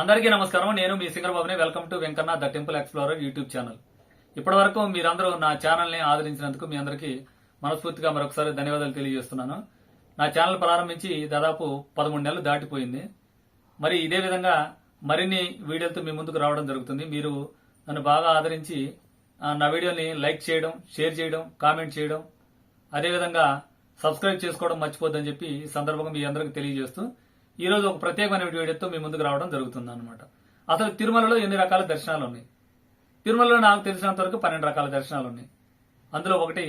అందరికీ నమస్కారం. నేను మీ సింగరబాబుని welcome to Venkanna the temple explorer YouTube channel. ఇప్పటి వరకు మీరందరూ నా ఛానల్ని ఆదరించినందుకు మీ అందరికీ మనస్ఫూర్తిగా మరొకసారి ధన్యవాదాలు తెలియజేస్తున్నాను. నా ఛానల్ ప్రారంభించి దాదాపు పదమూడు నెలలు దాటిపోయింది. మరి ఇదే విధంగా మరిన్ని వీడియోలతో మీ ముందుకు రావడం జరుగుతుంది. మీరు నన్ను బాగా ఆదరించి నా వీడియోని లైక్ చేయడం షేర్ చేయడం కామెంట్ చేయడం అదేవిధంగా సబ్స్క్రైబ్ చేసుకోవడం మర్చిపోద్దని చెప్పి ఈ సందర్భంగా మీ అందరికీ తెలియజేస్తూ ఈ రోజు ఒక ప్రత్యేకమైన వీడియోతో మీ ముందుకు రావడం జరుగుతుంది అనమాట అసలు తిరుమలలో ఎన్ని రకాల దర్శనాలు ఉన్నాయి? తిరుమలలో నాకు తెలిసినంత వరకు పన్నెండు రకాల దర్శనాలు ఉన్నాయి. అందులో ఒకటి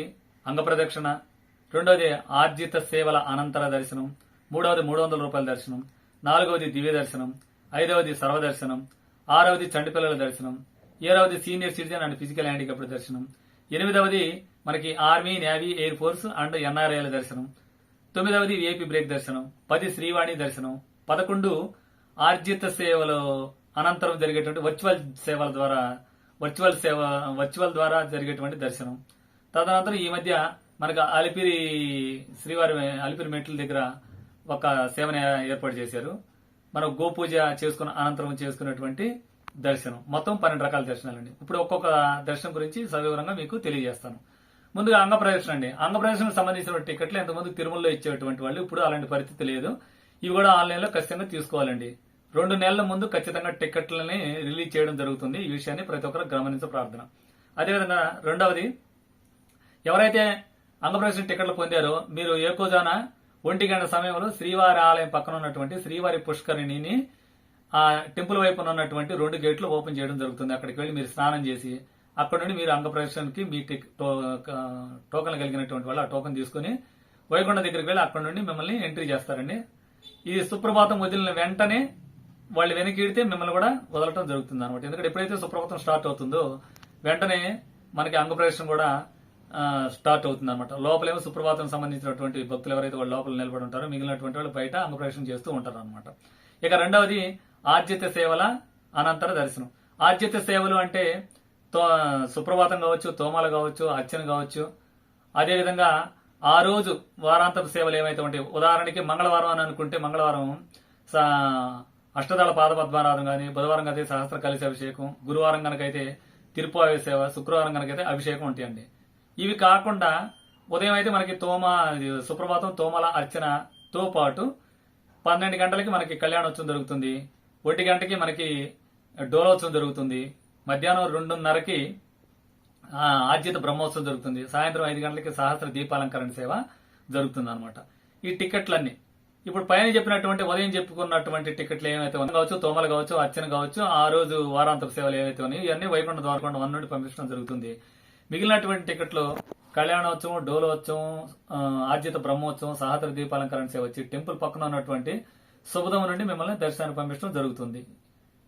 అంగప్రదక్షిణ రెండవది ఆర్జిత సేవల అనంతర దర్శనం మూడవది మూడు వందల రూపాయల దర్శనం నాలుగవది దివ్య దర్శనం ఐదవది సర్వదర్శనం ఆరవది చండిపిల్లల దర్శనం ఏడవది senior citizen and physical handicapped దర్శనం ఎనిమిదవది మనకి army navy air force and ఎన్ఆర్ఐల దర్శనం తొమ్మిదవది విఐపి బ్రేక్ దర్శనం పది శ్రీవాణి దర్శనం పదకొండు ఆర్జిత సేవలు అనంతరం జరిగేటువంటి వర్చువల్ సేవల ద్వారా వర్చువల్ సేవ వర్చువల్ ద్వారా జరిగేటువంటి దర్శనం. తదనంతరం ఈ మధ్య మనకు అలిపిరి శ్రీవారి అలిపిరి మెట్ల దగ్గర ఒక సేవను ఏర్పాటు చేశారు. మనం గోపూజ చేసుకున్న అనంతరం చేసుకున్నటువంటి దర్శనం. మొత్తం పన్నెండు రకాల దర్శనాలండి. ఇప్పుడు ఒక్కొక్క దర్శనం గురించి సవివరంగా మీకు తెలియజేస్తాను. ముందుగా అంగప్రదర్శన అండి అంగప్రదర్శనకు సంబంధించిన టికెట్లు ఎంతమంది తిరుమలలో ఇచ్చేటువంటి వాళ్ళు ఇప్పుడు అలాంటి పరిస్థితి లేదు. ఇవి కూడా ఆన్లైన్లో ఖచ్చితంగా తీసుకోవాలండి. రెండు నెలల ముందు ఖచ్చితంగా టికెట్లని రిలీజ్ చేయడం జరుగుతుంది ఈ విషయాన్ని ప్రతి ఒక్కరు గమనించ ప్రార్థన. అదేవిధంగా రెండవది ఎవరైతే అంగప్రదర్శన టికెట్లు పొందారో మీరు ఏకోజాన ఒంటి గంట సమయంలో శ్రీవారి ఆలయం పక్కన ఉన్నటువంటి శ్రీవారి పుష్కరిణిని ఆ టెంపుల్ వైపున ఉన్నటువంటి రెండు గేట్లు ఓపెన్ చేయడం జరుగుతుంది. అక్కడికి వెళ్ళి మీరు స్నానం చేసి అక్కడ నుండి మీరు అంగ ప్రదర్శనకి మీ టిక్- టో- టోకెన్ కలిగినటువంటి వాళ్ళు ఆ టోకెన్ తీసుకుని వైకుంఠ దగ్గరికి వెళ్ళి అక్కడ నుండి మిమ్మల్ని ఎంట్రీ చేస్తారండి. ఈ సుప్రభాతం వదిలిన వెంటనే వాళ్ళు వెనక్కిడితే మిమ్మల్ని కూడా వదలటం జరుగుతుంది అనమాట ఎందుకంటే ఎప్పుడైతే సుప్రభాతం స్టార్ట్ అవుతుందో వెంటనే మనకి అంగ ప్రదర్శన కూడా స్టార్ట్ అవుతుంది అనమాట లోపలేమో సుప్రభాతం సంబంధించినటువంటి భక్తులు ఎవరైతే వాళ్ళు లోపల నిలబడి ఉంటారో మిగిలినటువంటి వాళ్ళు బయట అంగ ప్రవేశం చేస్తూ ఉంటారు అనమాట ఇక రెండవది ఆద్యత సేవల అనంతర దర్శనం. ఆద్యత సేవలు అంటే తో సుప్రభాతం కావచ్చు తోమాలు కావచ్చు అర్చన కావచ్చు. అదేవిధంగా ఆ రోజు వారాంతపు సేవలు ఏమైతే ఉంటాయి ఉదాహరణకి మంగళవారం అని అనుకుంటే మంగళవారం సా- అష్టదళ పాదపద్మారాధన కానీ బుధవారం అయితే సహస్ర కలిసి అభిషేకం గురువారం కనుకైతే తిరుపావి సేవ శుక్రవారం కనుకైతే అభిషేకం ఉంటాయండి. ఇవి కాకుండా ఉదయం అయితే మనకి తోమ సుప్రభాతం తోమల అర్చనతో పాటు పన్నెండు గంటలకి మనకి కళ్యాణోత్సవం జరుగుతుంది. ఒంటి గంటకి మనకి డోలోత్సవం జరుగుతుంది. మధ్యాహ్నం రెండున్నరకి ఆ, ఆర్జిత బ్రహ్మోత్సవం జరుగుతుంది. సాయంత్రం ఐదు గంటలకి సహస్ర దీపాలంకరణ సేవ జరుగుతుంది అనమాట ఈ టికెట్లన్నీ ఇప్పుడు పైన చెప్పినటువంటి ఉదయం చెప్పుకున్నటువంటి టికెట్లు ఏమైతే ఉన్నాయో కావచ్చు తోమలు కావచ్చు అర్చన కావచ్చు ఆ రోజు వారాంతపు సేవలు ఏవైతే ఉన్నాయో ఇవన్నీ వైకుంఠ ద్వారకొండ వన్ నుండి పంపించడం జరుగుతుంది. మిగిలినటువంటి టికెట్లు కళ్యాణోత్సవం డోలోత్సవం ఆ, ఆర్జిత బ్రహ్మోత్సవం సహస్ర దీపాలంకరణ సేవ వచ్చి టెంపుల్ పక్కన ఉన్నటువంటి శుభదం నుండి మిమ్మల్ని దర్శనానికి పంపించడం జరుగుతుంది.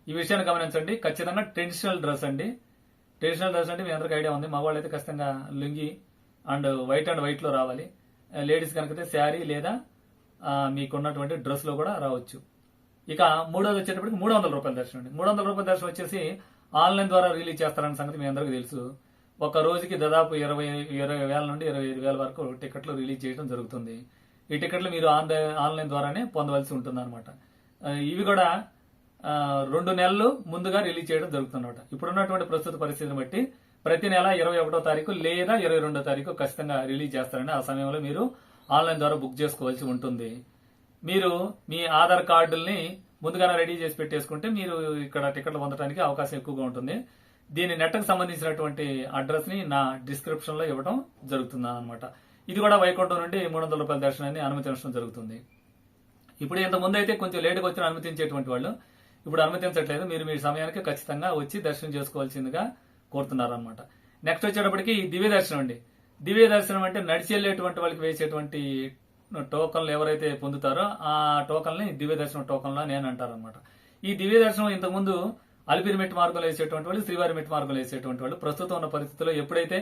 ఈ విషయాన్ని గమనించండి. ఖచ్చితంగా ట్రెడిషనల్ డ్రెస్ అండి. ట్రెడిషనల్ డ్రెస్ అంటే మీ అందరికి ఐడియా ఉంది. మగవాళ్ళు అయితే ఖచ్చితంగా లుంగి అండ్ వైట్ అండ్ వైట్లో రావాలి. లేడీస్ కనుకైతే శారీ లేదా మీకున్నటువంటి డ్రెస్లో కూడా రావచ్చు. ఇక మూడోది వచ్చేటప్పటికి మూడు వందల రూపాయల దర్శనం అండి. మూడు వందల రూపాయల దర్శనం వచ్చేసి ఆన్లైన్ ద్వారా రిలీజ్ చేస్తారన్న సంగతి మీ అందరికీ తెలుసు. ఒక రోజుకి దాదాపు ఇరవై ఇరవై వేల నుండి ఇరవై ఐదు వేల వరకు టికెట్లు రిలీజ్ చేయడం జరుగుతుంది. ఈ టికెట్లు మీరు ఆన్లైన్ ఆన్లైన్ ద్వారానే పొందవలసి ఉంటుంది అనమాట ఇవి కూడా రెండు నెలలు ముందుగా రిలీజ్ చేయడం జరుగుతుందన్నమాట. ఇప్పుడున్నటువంటి ప్రస్తుత పరిస్థితిని బట్టి ప్రతి నెల ఇరవై ఒకటో తారీఖు లేదా ఇరవై రెండో తారీఖు ఖచ్చితంగా రిలీజ్ చేస్తారండి ఆ సమయంలో మీరు ఆన్లైన్ ద్వారా బుక్ చేసుకోవాల్సి ఉంటుంది. మీరు మీ ఆధార్ కార్డుల్ని ముందుగానే రెడీ చేసి పెట్టేసుకుంటే మీరు ఇక్కడ టికెట్లు పొందడానికి అవకాశం ఎక్కువగా ఉంటుంది. దీని నెట్కి సంబంధించినటువంటి అడ్రస్ని నా డిస్క్రిప్షన్లో ఇవ్వడం జరుగుతుంది అనమాట ఇది కూడా వైకుంఠం నుండి మూడు వందల రూపాయల దర్శనాన్ని అనుమతించడం జరుగుతుంది. ఇప్పుడు ఇంత అయితే కొంచెం లేటుగా వచ్చిన అనుమతించేటువంటి వాళ్ళు ఇప్పుడు అనుమతించట్లేదు. మీరు మీ సమయానికి ఖచ్చితంగా వచ్చి దర్శనం చేసుకోవాల్సిందిగా కోరుతున్నారనమాట నెక్స్ట్ వచ్చేటప్పటికి ఈ దివ్య దర్శనం అండి. దివ్య దర్శనం అంటే నడిచి వెళ్ళేటువంటి వాళ్ళకి వేసేటువంటి టోకన్లు ఎవరైతే పొందుతారో ఆ టోకన్ని దివ్య దర్శనం టోకన్లు అని నేను అంటారనమాట ఈ దివ్య దర్శనం ఇంతకుముందు అలిపిరి మెట్టు మార్గంలో వేసేటువంటి వాళ్ళు శ్రీవారి మెట్టు మార్గంలో వేసేటువంటి వాళ్ళు ప్రస్తుతం ఉన్న పరిస్థితుల్లో ఎప్పుడైతే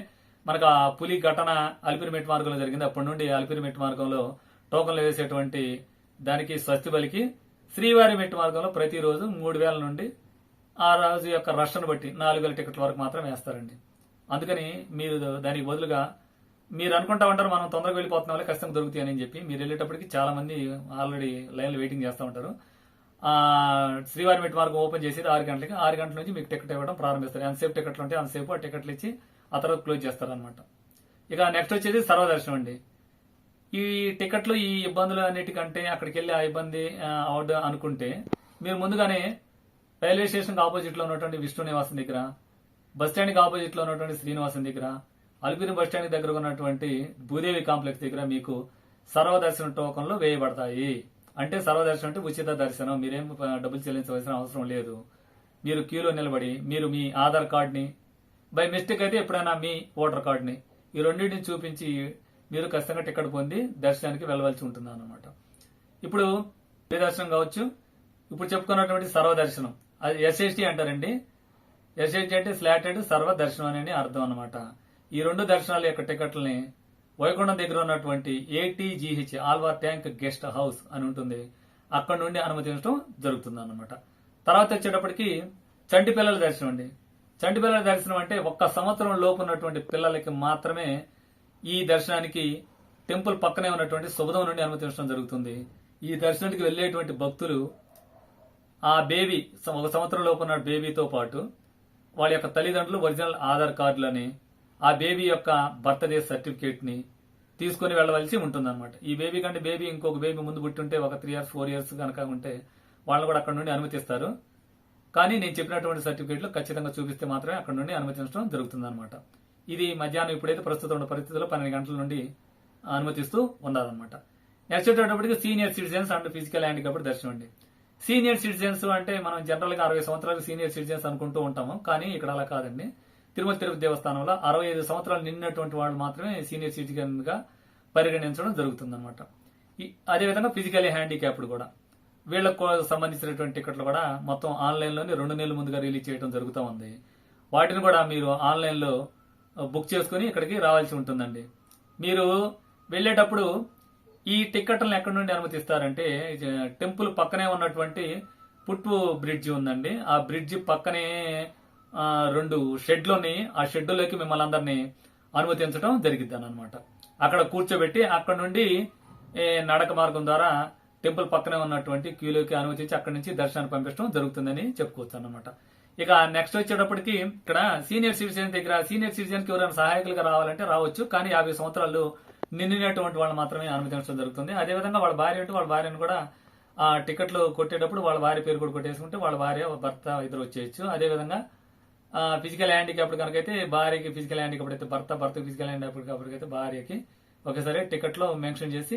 మనకు ఆ పులి ఘటన అలిపిరి మెట్టు మార్గంలో జరిగింది అప్పటి నుండి అలిపిరి మెట్టు మార్గంలో టోకన్లు వేసేటువంటి దానికి స్వస్తి బలికి శ్రీవారి మెట్టు మార్గంలో ప్రతిరోజు మూడు వేల నుండి ఆ రోజు యొక్క రష్ను బట్టి నాలుగు వేల టికెట్ల వరకు మాత్రం వేస్తారండి. అందుకని మీరు దానికి బదులుగా మీరు అనుకుంటా ఉంటారు మనం తొందరగా వెళ్ళిపోతున్నాం వల్ల ఖచ్చితంగా దొరుకుతాయి అని చెప్పి మీరు వెళ్ళేటప్పటికి చాలా మంది ఆల్రెడీ లైన్లో వెయిటింగ్ చేస్తూ ఉంటారు. శ్రీవారి మెట్టు మార్గం ఓపెన్ చేసేది ఆరు గంటలకి. ఆరు గంటల నుంచి మీకు టికెట్ ఇవ్వడం ప్రారంభిస్తారు. ఎంతసేపు టికెట్లు ఉంటే అంతసేపు ఆ టికెట్లు ఇచ్చి ఆ తర్వాత క్లోజ్ చేస్తారు అనమాట ఇక నెక్స్ట్ వచ్చేది సర్వదర్శనం అండి. ఈ టికెట్లు ఈ ఇబ్బందులు అన్నిటికంటే అక్కడికి వెళ్ళి ఆ ఇబ్బంది అవడం అనుకుంటే మీరు ముందుగానే రైల్వే స్టేషన్ ఆపోజిట్లో ఉన్నటువంటి విష్ణు నివాసం దగ్గర బస్ స్టాండ్కి ఆపోజిట్లో ఆపోజిట్లో ఉన్నటువంటి శ్రీనివాసం దగ్గర అల్పిరి బస్ స్టాండ్ దగ్గర ఉన్నటువంటి భూదేవి కాంప్లెక్స్ దగ్గర మీకు సర్వదర్శన టోకన్లు వేయబడతాయి. అంటే సర్వదర్శనం అంటే ఉచిత దర్శనం. మీరేం డబ్బులు చెల్లించవలసిన అవసరం లేదు. మీరు క్యూలో నిలబడి మీరు మీ ఆధార్ కార్డ్ని బై మిస్టేక్ అయితే ఎప్పుడైనా మీ ఓటర్ కార్డ్ని ఈ రెండింటిని చూపించి మీరు ఖచ్చితంగా టికెట్ పొంది దర్శనానికి వెళ్ళవలసి ఉంటుంది అనమాట ఇప్పుడు ఏ దర్శనం కావచ్చు? ఇప్పుడు చెప్పుకున్నటువంటి సర్వదర్శనం. అది ఎస్ఎస్టీ అంటారండి. ఎస్ఎస్టీ అంటే స్లాటెడ్ సర్వ దర్శనం అని అర్థం అనమాట ఈ రెండు దర్శనాల యొక్క టికెట్లని వైకుంఠం దగ్గర ఉన్నటువంటి ATGH Alwar tank guest house అని ఉంటుంది. అక్కడ నుండి అనుమతించడం జరుగుతుంది అనమాట తర్వాత వచ్చేటప్పటికి చంటి పిల్లల దర్శనం అండి. చంటి పిల్లల దర్శనం అంటే ఒక్క సంవత్సరం లోపు ఉన్నటువంటి పిల్లలకి మాత్రమే ఈ దర్శనానికి టెంపుల్ పక్కనే ఉన్నటువంటి శుభదం నుండి అనుమతించడం జరుగుతుంది. ఈ దర్శనానికి వెళ్ళేటువంటి భక్తులు ఆ బేబీ ఒక సంవత్సరం లోపు ఉన్న బేబీతో పాటు వాళ్ళ యొక్క తల్లిదండ్రులు ఒరిజినల్ ఆధార్ కార్డులని ఆ బేబీ యొక్క బర్త్డే సర్టిఫికేట్ని తీసుకుని వెళ్ళవలసి ఉంటుందన్నమాట. ఈ బేబీ కంటే బేబీ ఇంకొక బేబీ ముందు పుట్టుంటే ఒక త్రీ ఇయర్స్ ఫోర్ ఇయర్స్ కనుక ఉంటే వాళ్ళని కూడా అక్కడ నుండి అనుమతిస్తారు. కానీ నేను చెప్పినటువంటి సర్టిఫికేట్లు ఖచ్చితంగా చూపిస్తే మాత్రమే అక్కడ నుండి అనుమతించడం జరుగుతుంది ఇది మధ్యాహ్నం ఇప్పుడైతే ప్రస్తుతం ఉన్న పరిస్థితుల్లో పన్నెండు గంటల నుండి అనుమతిస్తూ ఉండాలన్నమాట. నెక్స్ట్ వచ్చేటప్పటికి senior citizens and physical handicapped దర్శనం అండి. సీనియర్ సిటిజన్స్ అంటే మనం జనరల్గా అరవై సంవత్సరాలు సీనియర్ సిటిజన్స్ అనుకుంటూ ఉంటాము కానీ ఇక్కడ అలా కాదండి. తిరుమల తిరుపతి దేవస్థానంలో అరవై ఐదు సంవత్సరాలు నిన్నటువంటి వాళ్ళు మాత్రమే సీనియర్ సిటిజన్గా పరిగణించడం జరుగుతుంది అనమాట అదేవిధంగా ఫిజికల్ హ్యాండిక్యాప్డ్ కూడా. వీళ్ళకు సంబంధించినటువంటి టికెట్లు కూడా మొత్తం ఆన్లైన్లోనే రెండు నెలల ముందుగా రిలీజ్ చేయడం జరుగుతూ ఉంది. వాటిని కూడా మీరు ఆన్లైన్లో బుక్ చేసుకుని ఇక్కడికి రావాల్సి ఉంటుందండి. మీరు వెళ్ళేటప్పుడు ఈ టికెట్లను ఎక్కడి నుండి అనుమతిస్తారంటే టెంపుల్ పక్కనే ఉన్నటువంటి పుట్టు బ్రిడ్జి ఉందండి. ఆ బ్రిడ్జి పక్కనే రెండు షెడ్లు ఉన్నాయి ఆ షెడ్లోకి మిమ్మల్ని అందరినీ అనుమతించడం జరిగిద్ది అనమాట అక్కడ కూర్చోబెట్టి అక్కడ నుండి నడక మార్గం ద్వారా టెంపుల్ పక్కనే ఉన్నటువంటి క్యూలోకి అనుమతించి అక్కడి నుంచి దర్శనానికి పంపించడం జరుగుతుందని చెప్పుకోవచ్చు అనమాట ఇక నెక్స్ట్ వచ్చేటప్పటికి ఇక్కడ సీనియర్ సిటిజన్ దగ్గర సీనియర్ సిటిజన్కి ఎవరైనా సహాయకులుగా రావాలంటే రావచ్చు. కానీ యాభై సంవత్సరాలు నిండినటువంటి వాళ్ళు మాత్రమే అనుమతించడం జరుగుతుంది. అదేవిధంగా వాళ్ళ భార్య ఉంటే వాళ్ళ భార్యను కూడా ఆ టికెట్లు కొట్టేటప్పుడు వాళ్ళ భార్య పేరు కూడా కొట్టేసుకుంటే వాళ్ళ భార్య భర్త ఇద్దరు వచ్చేయచ్చు. అదేవిధంగా ఫిజికల్ హ్యాండిక్యాప్డ్ కనుకైతే భార్యకి ఫిజికల్ హ్యాండిక్యాప్డ్ అయితే భర్త భర్తకి ఫిజికల్ హ్యాండిక్యాప్డ్ అయితే భార్యకి ఒకేసారి టికెట్లో మెన్షన్ చేసి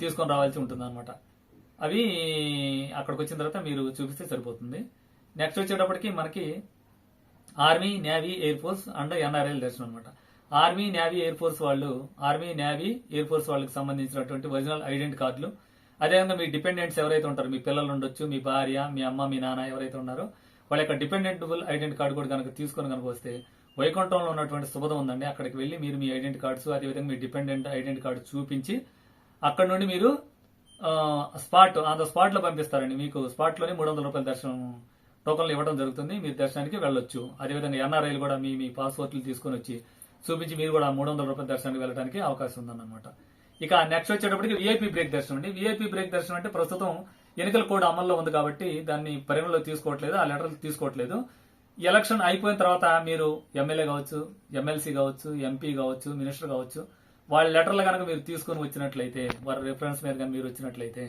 తీసుకొని రావాల్సి ఉంటుంది అనమాట అవి అక్కడికి వచ్చిన తర్వాత మీరు చూపిస్తే సరిపోతుంది. నెక్స్ట్ వచ్చేటప్పటికి మనకి army navy air force and ఎన్ఆర్ఐల దర్శనం అనమాట ఆర్మీ నేవీ ఎయిర్ ఫోర్స్ వాళ్ళు ఆర్మీ నేవీ ఎయిర్ ఫోర్స్ వాళ్ళకి సంబంధించినటువంటి ఒరిజినల్ ఐడెంటి కార్డులు. అదేవిధంగా మీ డిపెండెంట్స్ ఎవరైతే ఉంటారో మీ పిల్లలు ఉండొచ్చు మీ భార్య మీ అమ్మ మీ నాన్న ఎవరైతే ఉన్నారో వాళ్ళ యొక్క డిపెండెంటబుల్ ఐడెంటి కార్డు కూడా కనుక తీసుకొని కనుక వస్తే వైకుంఠంలో ఉన్నటువంటి శుభదం ఉందండి. అక్కడికి వెళ్ళి మీరు మీ ఐడెంటి కార్డ్స్ అదేవిధంగా మీ డిపెండెంట్ ఐడెంటి కార్డు చూపించి అక్కడ నుండి మీరు స్పాట్ ఆన్ ద స్పాట్లో పంపిస్తారండి. మీకు స్పాట్లోనే మూడు వందల రూపాయల దర్శనం టోకన్లు ఇవ్వడం జరుగుతుంది మీరు దర్శనానికి వెళ్ళొచ్చు. అదేవిధంగా ఎన్ఆర్ఐలు కూడా మీ మీ పాస్పోర్ట్లు తీసుకొని వచ్చి చూపించి మీరు కూడా మూడు వందల రూపాయల దర్శనానికి వెళ్ళడానికి అవకాశం ఉందన్నమాట. ఇక నెక్స్ట్ వచ్చేటప్పటికి వీఐపీ బ్రేక్ దర్శనం అండి. విఐపి బ్రేక్ దర్శనం అంటే ప్రస్తుతం ఎన్నికల కోడ్ అమల్లో ఉంది కాబట్టి దాన్ని పరిగణలో తీసుకోవట్లేదు ఆ లెటర్లు తీసుకోవట్లేదు. ఎలక్షన్ అయిపోయిన తర్వాత మీరు ఎమ్మెల్యే కావచ్చు ఎమ్మెల్సీ కావచ్చు ఎంపీ కావచ్చు మినిస్టర్ కావచ్చు వాళ్ళ లెటర్లు కనుక మీరు తీసుకొని వచ్చినట్లయితే వారి రిఫరెన్స్ మీద కనుక మీరు వచ్చినట్లయితే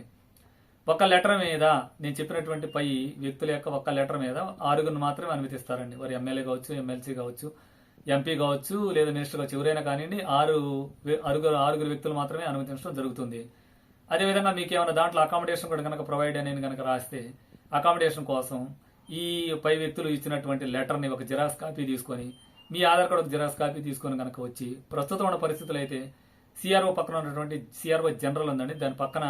ఒక లెటర్ మీద నేను చెప్పినటువంటి పై వ్యక్తుల యొక్క ఒక్క లెటర్ మీద ఆరుగురిని మాత్రమే అనుమతిస్తారండి. వారు ఎమ్మెల్యే కావచ్చు ఎమ్మెల్సీ కావచ్చు ఎంపీ కావచ్చు లేదా మినిస్టర్ కావచ్చు ఎవరైనా కానివ్వండి ఆరు ఆరుగురు ఆరుగురు వ్యక్తులు మాత్రమే అనుమతించడం జరుగుతుంది. అదేవిధంగా మీకు ఏమైనా దాంట్లో అకామిడేషన్ కూడా కనుక ప్రొవైడ్ అనేది కనుక రాస్తే అకామిడేషన్ కోసం ఈ పై వ్యక్తులు ఇచ్చినటువంటి లెటర్ని ఒక జిరాక్స్ కాపీ తీసుకొని మీ ఆధార్ కార్డు ఒక జిరాక్స్ కాపీ తీసుకొని కనుక వచ్చి ప్రస్తుతం ఉన్న పరిస్థితులు అయితే సిఆర్ఓ పక్కన ఉన్నటువంటి సిఆర్ఓ జనరల్ ఉందండి. దాని పక్కన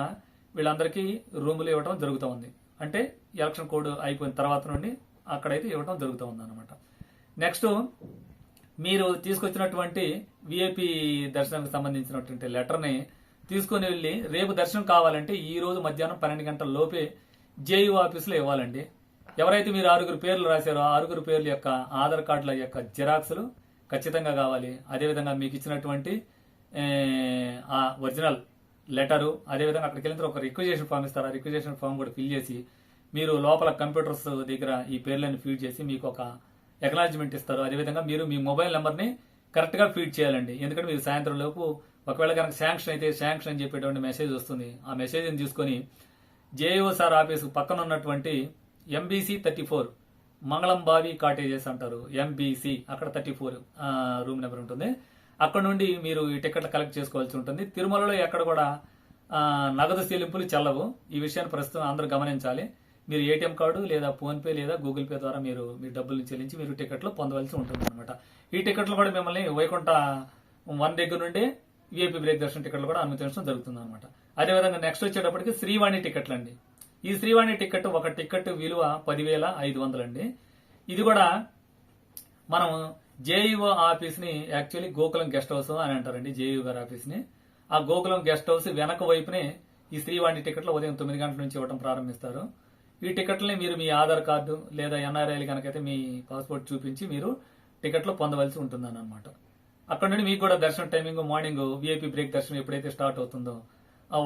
వీళ్ళందరికీ రూములు ఇవ్వడం జరుగుతూ ఉంది. అంటే ఎలక్షన్ కోడ్ అయిపోయిన తర్వాత నుండి అక్కడైతే ఇవ్వడం జరుగుతూ ఉంది అనమాట నెక్స్ట్ మీరు తీసుకొచ్చినటువంటి విఐపి దర్శనానికి సంబంధించినటువంటి లెటర్ని తీసుకొని వెళ్ళి రేపు దర్శనం కావాలంటే ఈ రోజు మధ్యాహ్నం పన్నెండు గంటల లోపే జేయూ ఆఫీసులో ఇవ్వాలండి. ఎవరైతే మీరు ఆరుగురు పేర్లు రాశారో ఆరుగురు పేర్ల యొక్క ఆధార్ కార్డుల యొక్క జిరాక్స్లు ఖచ్చితంగా కావాలి. అదేవిధంగా మీకు ఇచ్చినటువంటి ఆ ఒరిజినల్ లెటరు అదేవిధంగా అక్కడికి వెళ్ళిన తర్వాత ఒక రిక్వజేషన్ ఫామ్ ఇస్తారు. ఆ రిక్వజేషన్ ఫామ్ కూడా ఫిల్ చేసి మీరు లోపల కంప్యూటర్స్ దగ్గర ఈ పేర్లను ఫీడ్ చేసి మీకు ఒక ఎక్నాలజ్మెంట్ ఇస్తారు. అదేవిధంగా మీరు మీ మొబైల్ నెంబర్ని కరెక్ట్గా ఫీడ్ చేయాలండి. ఎందుకంటే మీరు సాయంత్రం లోపు ఒకవేళ కనుక శాంక్షన్ అయితే శాంక్షన్ అని చెప్పేటువంటి మెసేజ్ వస్తుంది. ఆ మెసేజ్ని తీసుకొని జేఓసార్ ఆఫీసు పక్కన ఉన్నటువంటి ఎంబీసీ థర్టీ ఫోర్ మంగళం బావి కాటేజెస్ అంటారు. ఎంబీసీ అక్కడ థర్టీ ఫోర్ రూమ్ నెంబర్ ఉంటుంది. అక్కడ నుండి మీరు ఈ టికెట్లు కలెక్ట్ చేసుకోవాల్సి ఉంటుంది. తిరుమలలో ఎక్కడ కూడా నగదు చెల్లింపులు చెల్లవు. ఈ విషయాన్ని ప్రస్తుతం అందరూ గమనించాలి. మీరు ఏటీఎం కార్డు లేదా ఫోన్పే లేదా గూగుల్ పే ద్వారా మీరు మీ డబ్బులు చెల్లించి మీరు టికెట్లు పొందవలసి ఉంటుంది అనమాట ఈ టికెట్లు కూడా మిమ్మల్ని వైకుంఠ వన్ దగ్గర నుండి విఐపీ బ్రేక్ దర్శన టికెట్లు కూడా అనుమతించడం జరుగుతుంది అనమాట అదేవిధంగా నెక్స్ట్ వచ్చేటప్పటికి శ్రీవాణి టికెట్లు అండి. ఈ శ్రీవాణి టికెట్ ఒక టికెట్ విలువ పదివేల ఐదు వందలండి. ఇది కూడా మనం జేఈఓ ఆఫీస్ని యాక్చువల్లీ గోకులం గెస్ట్ హౌస్ అని అంటారండి జేఈఓ గారి ఆఫీస్ని ఆ గోకులం గెస్ట్ హౌస్ వెనక వైపునే ఈ శ్రీవాణి టికెట్లు ఉదయం తొమ్మిది గంటల నుంచి ఇవ్వడం ప్రారంభిస్తారు. ఈ టికెట్లని మీరు మీ ఆధార్ కార్డు లేదా ఎన్ఆర్ఐలు కనుకైతే మీ పాస్పోర్ట్ చూపించి మీరు టికెట్లు పొందవలసి ఉంటుందని అనమాట అక్కడ నుండి మీకు కూడా దర్శనం టైమింగ్ మార్నింగ్ విఐపీ బ్రేక్ దర్శనం ఎప్పుడైతే స్టార్ట్ అవుతుందో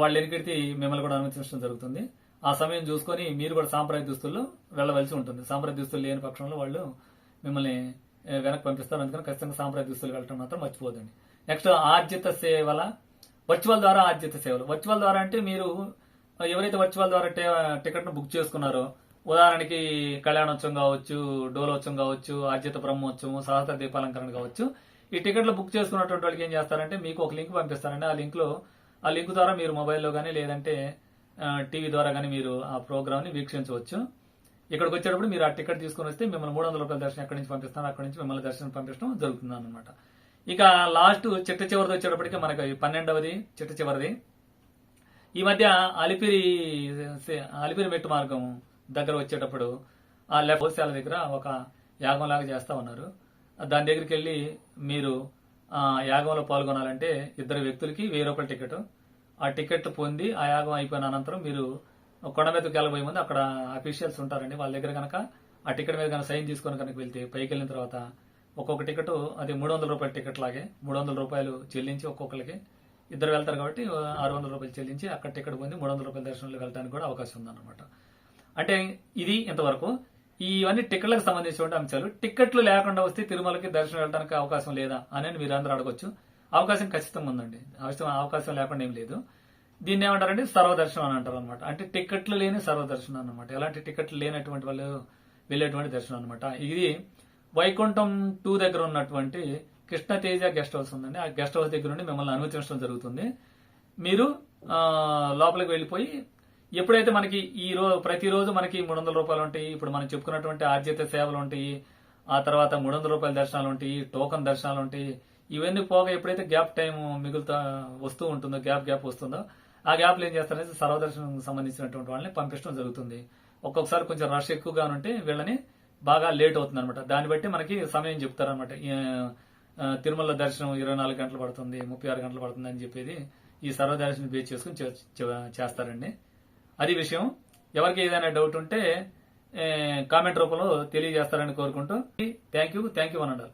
వాళ్ళు ఎనికిడితే మిమ్మల్ని కూడా అనుమతించడం జరుగుతుంది. ఆ సమయం చూసుకొని మీరు కూడా సాంప్రదాయ దుస్తుల్లో వెళ్ళవలసి ఉంటుంది. సాంప్రదాయ దుస్తులు లేని పక్షంలో వాళ్ళు మిమ్మల్ని వెనక్కి పంపిస్తారు. అందుకని ఖచ్చితంగా సాంప్రదాయ దుస్తులు వెళ్ళటం మాత్రం మర్చిపోదండి నెక్స్ట్ ఆర్జిత సేవల వర్చువల్ ద్వారా ఆర్జిత సేవలు. వర్చువల్ ద్వారా అంటే మీరు ఎవరైతే వర్చువల్ ద్వారా టికెట్ను బుక్ చేసుకున్నారో ఉదాహరణకి కళ్యాణోత్సవం కావచ్చు డోలోత్సవం కావచ్చు ఆర్జిత బ్రహ్మోత్సవం సహస్ర దీపాలంకరణ కావచ్చు ఈ టికెట్లు బుక్ చేసుకున్నటువంటి వాళ్ళకి ఏం చేస్తారంటే మీకు ఒక లింక్ పంపిస్తారండి ఆ లింక్లో ఆ లింక్ ద్వారా మీరు మొబైల్లో కానీ లేదంటే టీవీ ద్వారా కానీ మీరు ఆ ప్రోగ్రామ్ని వీక్షించవచ్చు. ఇక్కడికి వచ్చేటప్పుడు మీరు ఆ టికెట్ తీసుకుని వస్తే మిమ్మల్ని మూడు వందల రూపాయల దర్శనం ఎక్కడి నుంచి పంపిస్తాను అక్కడి నుంచి మిమ్మల్ని దర్శనం పంపించడం జరుగుతుంది అనమాట ఇక లాస్ట్ చిట్ట చివరిది వచ్చేటప్పటికి మనకి పన్నెండవది చిట్ట చివరిది. ఈ మధ్య అలిపిరి అలిపిరి మెట్టు మార్గం దగ్గర వచ్చేటప్పుడు ఆ లెఫోశాల దగ్గర ఒక యాగం లాగా చేస్తా ఉన్నారు. దాని దగ్గరికి వెళ్ళి మీరు యాగంలో పాల్గొనాలంటే ఇద్దరు వ్యక్తులకి వెయ్యి రూపాయల టికెట్. ఆ టికెట్ పొంది ఆ యాగం అయిపోయిన అనంతరం మీరు కొండ మీదకి వెళ్ళబోయే ముందు అక్కడ అఫీషియల్స్ ఉంటారండి. వాళ్ళ దగ్గర కనుక ఆ టికెట్ మీద కనుక సైన్ తీసుకొని కనుక వెళ్తే పైకి వెళ్ళిన తర్వాత ఒక్కొక్క టికెట్ అది మూడు వందల రూపాయల టికెట్ లాగే మూడు వందల రూపాయలు చెల్లించి ఒక్కొక్కరికి ఇద్దరు వెళ్తారు కాబట్టి ఆరు వందల రూపాయలు చెల్లించి అక్కడ టికెట్ పొంది మూడు వందల రూపాయల దర్శనంలో వెళ్ళడానికి కూడా అవకాశం ఉందన్నమాట. అంటే ఇది ఇంతవరకు. ఇవన్నీ టికెట్లకు సంబంధించిన అంశాలు. టికెట్లు లేకుండా వస్తే తిరుమలకి దర్శనం వెళ్ళడానికి అవకాశం లేదా అని మీరు అందరూ అడగొచ్చు. అవకాశం ఖచ్చితంగా ఉందండి. అవసరం అవకాశం లేకుండా ఏం లేదు. దీన్ని ఏమంటారంటే సర్వదర్శనం అని అంటారు అనమాట అంటే టికెట్లు లేని సర్వదర్శనం అనమాట ఎలాంటి టికెట్లు లేనటువంటి వాళ్ళు వెళ్ళేటువంటి దర్శనం అనమాట ఇది వైకుంఠం టూ దగ్గర ఉన్నటువంటి కృష్ణ తేజ గెస్ట్ హౌస్ ఉందండి. ఆ గెస్ట్ హౌస్ దగ్గర నుండి మిమ్మల్ని అనుమతించడం జరుగుతుంది. మీరు లోపలికి వెళ్ళిపోయి ఎప్పుడైతే మనకి ఈ రోజు ప్రతిరోజు మనకి మూడు వందల రూపాయలు ఉంటాయి ఇప్పుడు మనం చెప్పుకున్నటువంటి ఆర్జిత సేవలు ఉంటాయి ఆ తర్వాత మూడు వందల రూపాయల దర్శనాలు ఉంటాయి టోకన్ దర్శనాలు ఉంటాయి ఇవన్నీ పోగా ఎప్పుడైతే గ్యాప్ టైం మిగులుతా వస్తూ ఉంటుందో గ్యాప్ గ్యాప్ వస్తుందో ఆ గ్యాప్లో ఏం చేస్తారంటే సర్వదర్శనం సంబంధించినటువంటి వాళ్ళని పంపించడం జరుగుతుంది. ఒక్కొక్కసారి కొంచెం రష్ ఎక్కువగా ఉంటే వీళ్ళని బాగా లేట్ అవుతుంది అనమాట దాన్ని బట్టి మనకి సమయం చెప్తారనమాట తిరుమల దర్శనం ఇరవై నాలుగు గంటలు పడుతుంది ముప్పై ఆరు గంటలు పడుతుంది అని చెప్పేది ఈ సర్వదర్శనం బేస్ చేసుకుని చేస్తారండి. అది విషయం. ఎవరికి ఏదైనా డౌట్ ఉంటే కామెంట్ రూపంలో తెలియజేస్తారని కోరుకుంటూ థ్యాంక్ యూ థ్యాంక్ యూ అనండాలి